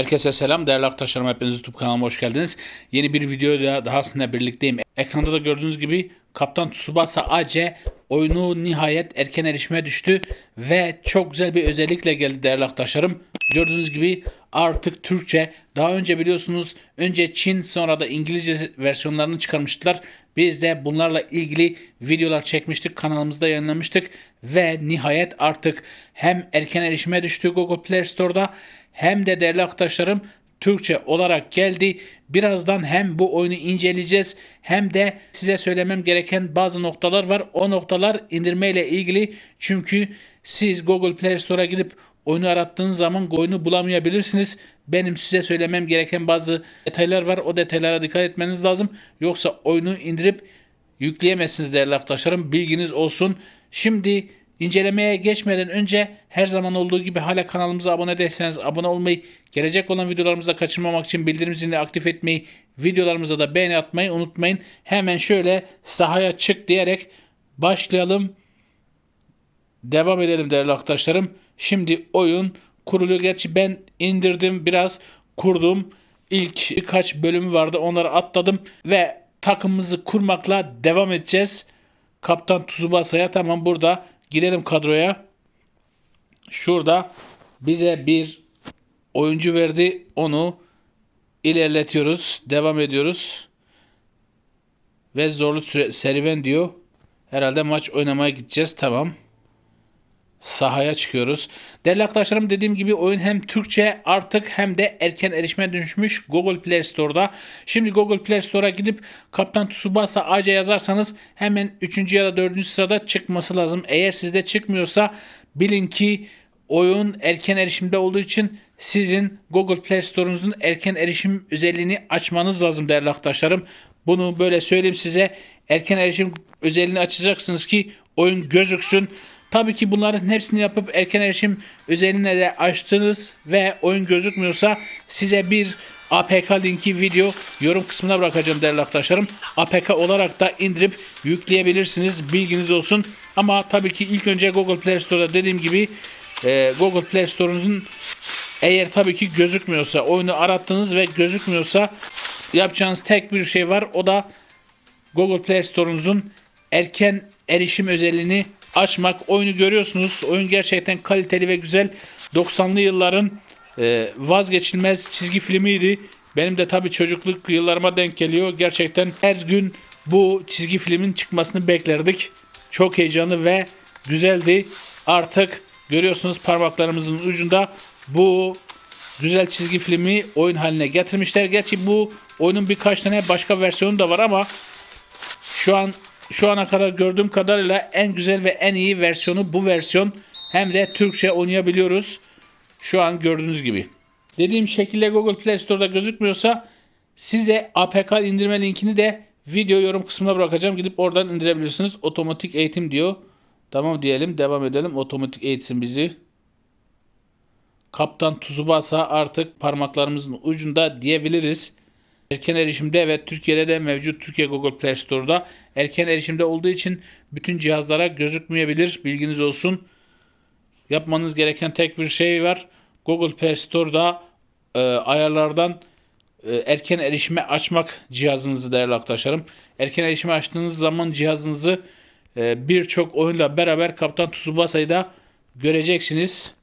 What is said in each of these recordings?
Herkese selam değerli arkadaşlarım hepiniz YouTube kanalıma hoş geldiniz. Yeni bir videoyla daha sizinle birlikteyim. Ekranda da gördüğünüz gibi Kaptan Tsubasa AC oyunu nihayet erken erişime düştü ve çok güzel bir özellikle geldi değerli arkadaşlarım. Gördüğünüz gibi artık Türkçe daha önce biliyorsunuz önce Çin sonra da İngilizce versiyonlarını çıkarmıştılar. Biz de bunlarla ilgili videolar çekmiştik kanalımızda yayınlamıştık ve nihayet artık hem erken erişime düştü Google Play Store'da hem de değerli arkadaşlarım Türkçe olarak geldi. Birazdan hem bu oyunu inceleyeceğiz hem de size söylemem gereken bazı noktalar var. O noktalar indirmeyle ilgili çünkü siz Google Play Store'a gidip oyunu arattığınız zaman oyunu bulamayabilirsiniz. Benim size söylemem gereken bazı detaylar var. O detaylara dikkat etmeniz lazım. Yoksa oyunu indirip yükleyemezsiniz değerli arkadaşlarım. Bilginiz olsun. Şimdi incelemeye geçmeden önce her zaman olduğu gibi hala kanalımıza abone değilseniz abone olmayı, gelecek olan videolarımızda kaçırmamak için bildirim zilini aktif etmeyi, videolarımıza da beğeni atmayı unutmayın. Hemen şöyle sahaya çık diyerek başlayalım. Devam edelim değerli arkadaşlarım. Şimdi oyun kuruluyor. Gerçi ben indirdim biraz kurdum. İlk birkaç bölümü vardı onları atladım ve takımımızı kurmakla devam edeceğiz. Kaptan Tsubasa'ya tamam burada girelim kadroya. Şurada bize bir oyuncu verdi. Onu ilerletiyoruz. Devam ediyoruz. Ve zorlu süre, serüven diyor. Herhalde maç oynamaya gideceğiz. Tamam sahaya çıkıyoruz. Değerli arkadaşlarım dediğim gibi oyun hem Türkçe artık hem de erken erişime dönüşmüş Google Play Store'da. Şimdi Google Play Store'a gidip Kaptan Tsubasa AC yazarsanız hemen 3. ya da 4. sırada çıkması lazım. Eğer sizde çıkmıyorsa bilin ki oyun erken erişimde olduğu için sizin Google Play Store'unuzun erken erişim özelliğini açmanız lazım değerli arkadaşlarım. Bunu böyle söyleyeyim size. Erken erişim özelliğini açacaksınız ki oyun gözüksün. Tabii ki bunların hepsini yapıp erken erişim özelliğine de açtınız ve oyun gözükmüyorsa size bir APK linki video yorum kısmına bırakacağım değerli arkadaşlarım. APK olarak da indirip yükleyebilirsiniz. Bilginiz olsun. Ama tabii ki ilk önce Google Play Store'da dediğim gibi e, Google Play Store'unuzun eğer tabii ki gözükmüyorsa oyunu arattınız ve gözükmüyorsa yapacağınız tek bir şey var. O da Google Play Store'unuzun erken erişim özelliğini açmak. Oyunu görüyorsunuz. Oyun gerçekten kaliteli ve güzel. 90'lı yılların e, vazgeçilmez çizgi filmiydi. Benim de tabii çocukluk yıllarıma denk geliyor. Gerçekten her gün bu çizgi filmin çıkmasını beklerdik. Çok heyecanlı ve güzeldi. Artık görüyorsunuz parmaklarımızın ucunda bu güzel çizgi filmi oyun haline getirmişler. Gerçi bu oyunun birkaç tane başka versiyonu da var ama şu an şu ana kadar gördüğüm kadarıyla en güzel ve en iyi versiyonu bu versiyon. Hem de Türkçe oynayabiliyoruz. Şu an gördüğünüz gibi. Dediğim şekilde Google Play Store'da gözükmüyorsa size APK indirme linkini de video yorum kısmına bırakacağım. Gidip oradan indirebilirsiniz. Otomatik eğitim diyor. Tamam diyelim. Devam edelim. Otomatik eğitsin bizi. Kaptan Tsubasa artık parmaklarımızın ucunda diyebiliriz. Erken erişimde ve Türkiye'de de mevcut Türkiye Google Play Store'da erken erişimde olduğu için bütün cihazlara gözükmeyebilir. Bilginiz olsun. Yapmanız gereken tek bir şey var. Google Play Store'da e, ayarlardan e, erken erişime açmak cihazınızı değerli arkadaşlarım. Erken erişime açtığınız zaman cihazınızı e, birçok oyunla beraber Kaptan Tsubasa'yı da göreceksiniz.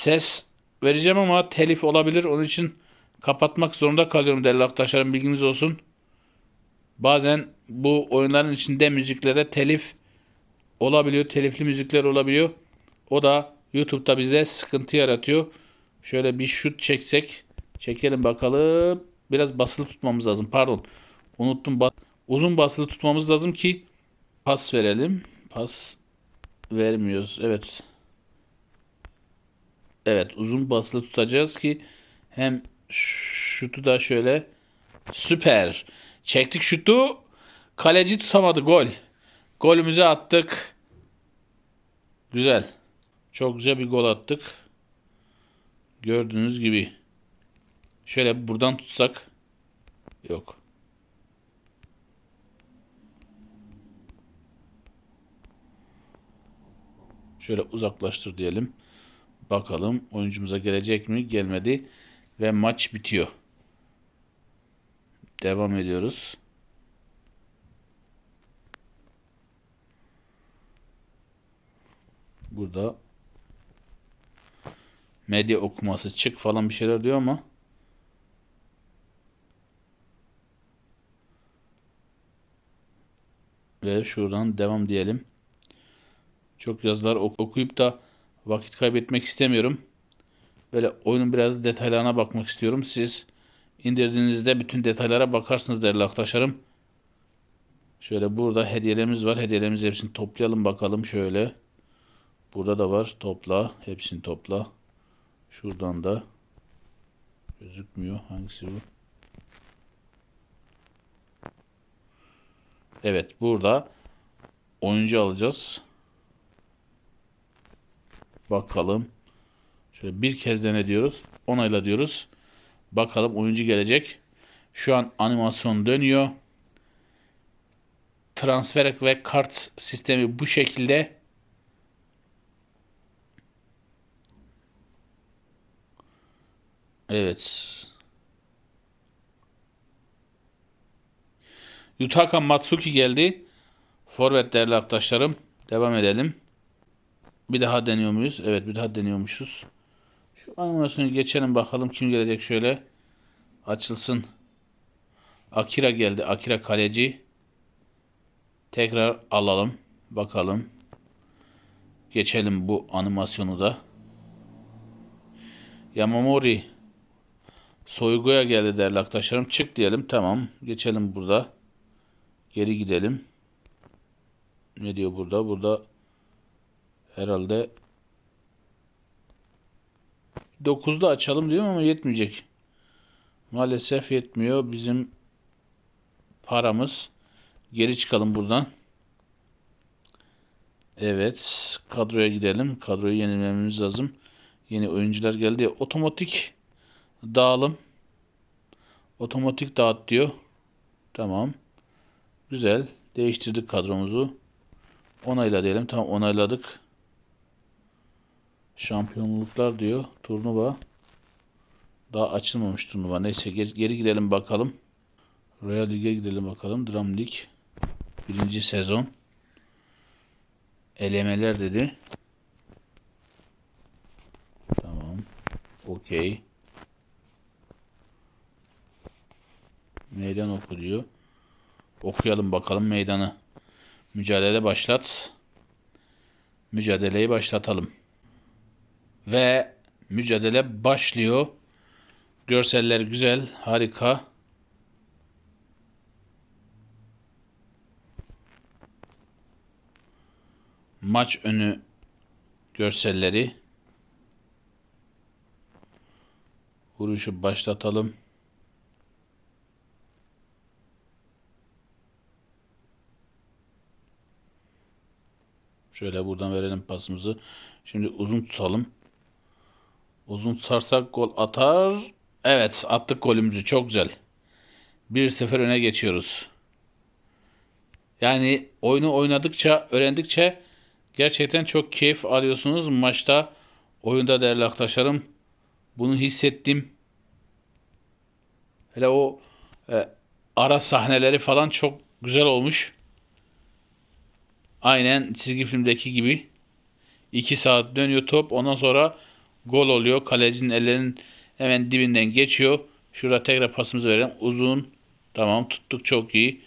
Ses vereceğim ama telif olabilir. Onun için kapatmak zorunda kalıyorum değerli arkadaşlarım bilginiz olsun. Bazen bu oyunların içinde müziklere telif olabiliyor. Telifli müzikler olabiliyor. O da YouTube'da bize sıkıntı yaratıyor. Şöyle bir şut çeksek. Çekelim bakalım. Biraz basılı tutmamız lazım. Pardon. Unuttum. Uzun basılı tutmamız lazım ki pas verelim. Pas vermiyoruz. Evet. Evet uzun basılı tutacağız ki hem şutu da şöyle süper. Çektik şutu. Kaleci tutamadı gol. Golümüzü attık. Güzel. Çok güzel bir gol attık. Gördüğünüz gibi. Şöyle buradan tutsak. Yok. Şöyle uzaklaştır diyelim. Bakalım oyuncumuza gelecek mi? Gelmedi. Ve maç bitiyor. Devam ediyoruz. Burada medya okuması çık falan bir şeyler diyor ama ve şuradan devam diyelim. Çok yazılar ok- okuyup da vakit kaybetmek istemiyorum. Böyle oyunun biraz detaylarına bakmak istiyorum. Siz indirdiğinizde bütün detaylara bakarsınız değerli arkadaşlarım. Şöyle burada hediyelerimiz var. Hediyelerimizi hepsini toplayalım bakalım şöyle. Burada da var. Topla. Hepsini topla. Şuradan da gözükmüyor. Hangisi bu? Evet burada oyuncu alacağız. Bakalım. Şöyle bir kez dene diyoruz. Onayla diyoruz. Bakalım oyuncu gelecek. Şu an animasyon dönüyor. Transfer ve kart sistemi bu şekilde. Evet. Yutaka Matsuki geldi. Forvet değerli arkadaşlarım. Devam edelim. Bir daha deniyor muyuz? Evet bir daha deniyormuşuz. Şu animasyonu geçelim bakalım kim gelecek şöyle. Açılsın. Akira geldi. Akira kaleci. Tekrar alalım. Bakalım. Geçelim bu animasyonu da. Yamamori Soyguya geldi değerli arkadaşlarım. Çık diyelim. Tamam. Geçelim burada. Geri gidelim. Ne diyor burada? Burada herhalde 9'da açalım diyorum ama yetmeyecek. Maalesef yetmiyor. Bizim paramız. Geri çıkalım buradan. Evet. Kadroya gidelim. Kadroyu yenilememiz lazım. Yeni oyuncular geldi. Otomatik dağılım. Otomatik dağıt diyor. Tamam. Güzel. Değiştirdik kadromuzu. Onayla diyelim. Tamam onayladık. Şampiyonluklar diyor. Turnuva. Daha açılmamış turnuva. Neyse geri, geri gidelim bakalım. Royal Lig'e gidelim bakalım. Dram Lig. Birinci sezon. Elemeler dedi. Tamam. Okey. Meydan oku diyor. Okuyalım bakalım meydanı. Mücadele başlat. Mücadeleyi başlatalım. Ve mücadele başlıyor. Görseller güzel, harika. Maç önü görselleri. Vuruşu başlatalım. Şöyle buradan verelim pasımızı. Şimdi uzun tutalım. Uzun tutarsak gol atar. Evet attık golümüzü. Çok güzel. 1-0 öne geçiyoruz. Yani oyunu oynadıkça, öğrendikçe gerçekten çok keyif alıyorsunuz maçta. Oyunda değerli arkadaşlarım. Bunu hissettim. Hele o e, ara sahneleri falan çok güzel olmuş. Aynen çizgi filmdeki gibi. 2 saat dönüyor top. Ondan sonra gol oluyor. Kalecinin ellerinin hemen dibinden geçiyor. Şurada tekrar pasımızı verelim. Uzun. Tamam tuttuk çok iyi.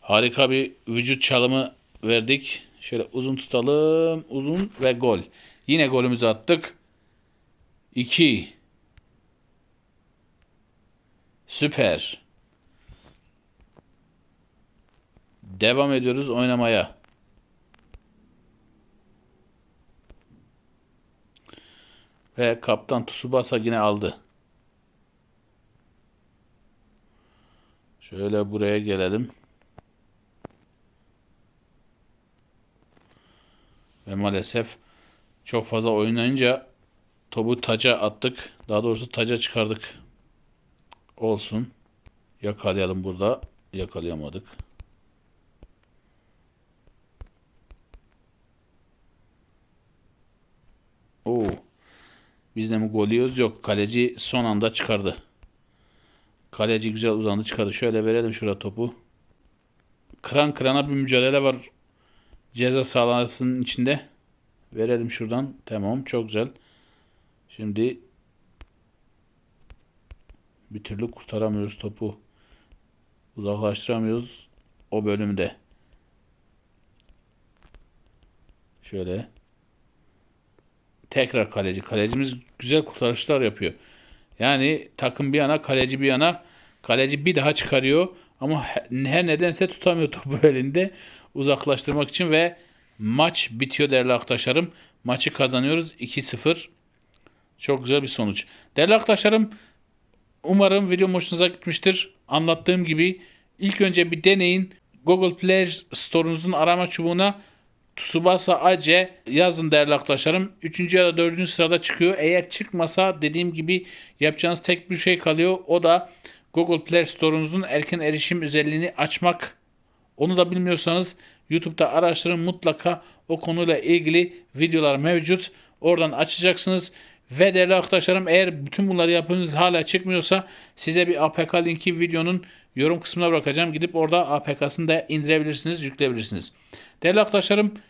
Harika bir vücut çalımı verdik. Şöyle uzun tutalım. Uzun ve gol. Yine golümüzü attık. 2 Süper. Devam ediyoruz oynamaya. Ve kaptan Tsubasa yine aldı. Şöyle buraya gelelim. Ve maalesef çok fazla oynayınca topu taca attık. Daha doğrusu taca çıkardık. Olsun. Yakalayalım burada. Yakalayamadık. Biz de mi gol yiyoruz? Yok. Kaleci son anda çıkardı. Kaleci güzel uzandı çıkardı. Şöyle verelim şurada topu. Kıran kırana bir mücadele var. Ceza sahasının içinde. Verelim şuradan. Tamam. Çok güzel. Şimdi bir türlü kurtaramıyoruz topu. Uzaklaştıramıyoruz o bölümde. Şöyle. Tekrar kaleci. Kalecimiz güzel kurtarışlar yapıyor. Yani takım bir yana, kaleci bir yana. Kaleci bir daha çıkarıyor. Ama he- her nedense tutamıyor topu elinde. Uzaklaştırmak için ve maç bitiyor değerli arkadaşlarım. Maçı kazanıyoruz 2-0. Çok güzel bir sonuç. Değerli arkadaşlarım Umarım video hoşunuza gitmiştir. Anlattığım gibi ilk önce bir deneyin. Google Play Store'unuzun arama çubuğuna Tsubasa Ace yazın değerli arkadaşlarım. 3. ya da 4. sırada çıkıyor. Eğer çıkmasa dediğim gibi yapacağınız tek bir şey kalıyor. O da Google Play Store'unuzun erken erişim özelliğini açmak. Onu da bilmiyorsanız YouTube'da araştırın mutlaka o konuyla ilgili videolar mevcut. Oradan açacaksınız. Ve değerli arkadaşlarım eğer bütün bunları yapınız hala çıkmıyorsa size bir APK linki videonun yorum kısmına bırakacağım. Gidip orada APK'sını da indirebilirsiniz, yükleyebilirsiniz. Değerli arkadaşlarım